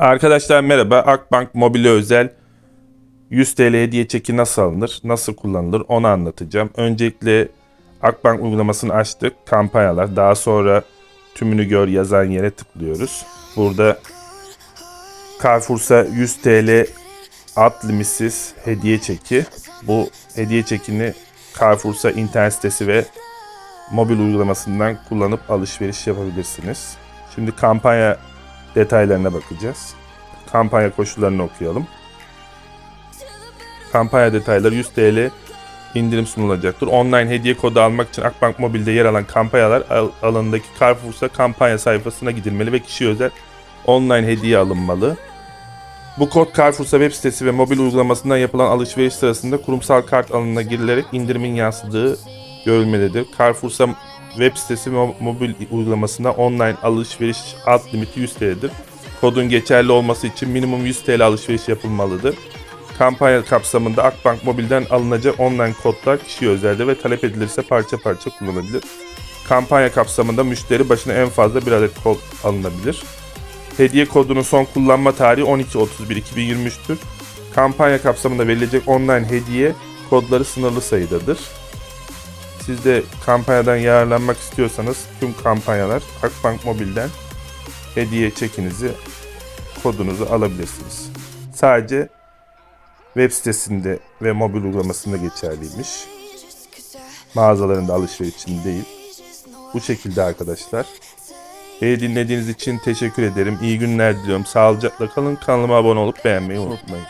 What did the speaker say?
Arkadaşlar merhaba. Akbank Mobile özel 100 TL hediye çeki nasıl alınır, nasıl kullanılır onu anlatacağım. Öncelikle Akbank uygulamasını açtık. Kampanyalar. Daha sonra tümünü gör yazan yere tıklıyoruz. Burada Carrefour'sa 100 TL at limitsiz hediye çeki. Bu hediye çekini Carrefour'sa internet sitesi ve mobil uygulamasından kullanıp alışveriş yapabilirsiniz. Şimdi kampanya detaylarına bakacağız. Kampanya koşullarını okuyalım. Kampanya detayları 100 TL indirim sunulacaktır. Online hediye kodu almak için Akbank Mobil'de yer alan kampanyalar al- alanındaki Carrefour'sa kampanya sayfasına gidilmeli ve kişiye özel online hediye alınmalı. Bu kod Carrefour'sa web sitesi ve mobil uygulamasından yapılan alışveriş sırasında kurumsal kart alanına girilerek indirimin yansıdığı görülmelidir. Carrefour'sa web sitesi ve mo- mobil uygulamasında online alışveriş alt limiti 100 TL'dir. Kodun geçerli olması için minimum 100 TL alışveriş yapılmalıdır. Kampanya kapsamında Akbank Mobil'den alınacak online kodlar kişiye özeldir ve talep edilirse parça parça kullanılabilir. Kampanya kapsamında müşteri başına en fazla bir adet kod alınabilir. Hediye kodunun son kullanma tarihi 12.31.2023'tür. Kampanya kapsamında verilecek online hediye kodları sınırlı sayıdadır. Siz de kampanyadan yararlanmak istiyorsanız tüm kampanyalar Akbank Mobil'den hediye çekinizi, kodunuzu alabilirsiniz. Sadece web sitesinde ve mobil uygulamasında geçerliymiş. Mağazalarında alışveriş için değil. Bu şekilde arkadaşlar. Beni dinlediğiniz için teşekkür ederim. İyi günler diliyorum. Sağlıcakla kalın. Kanalıma abone olup beğenmeyi unutmayın.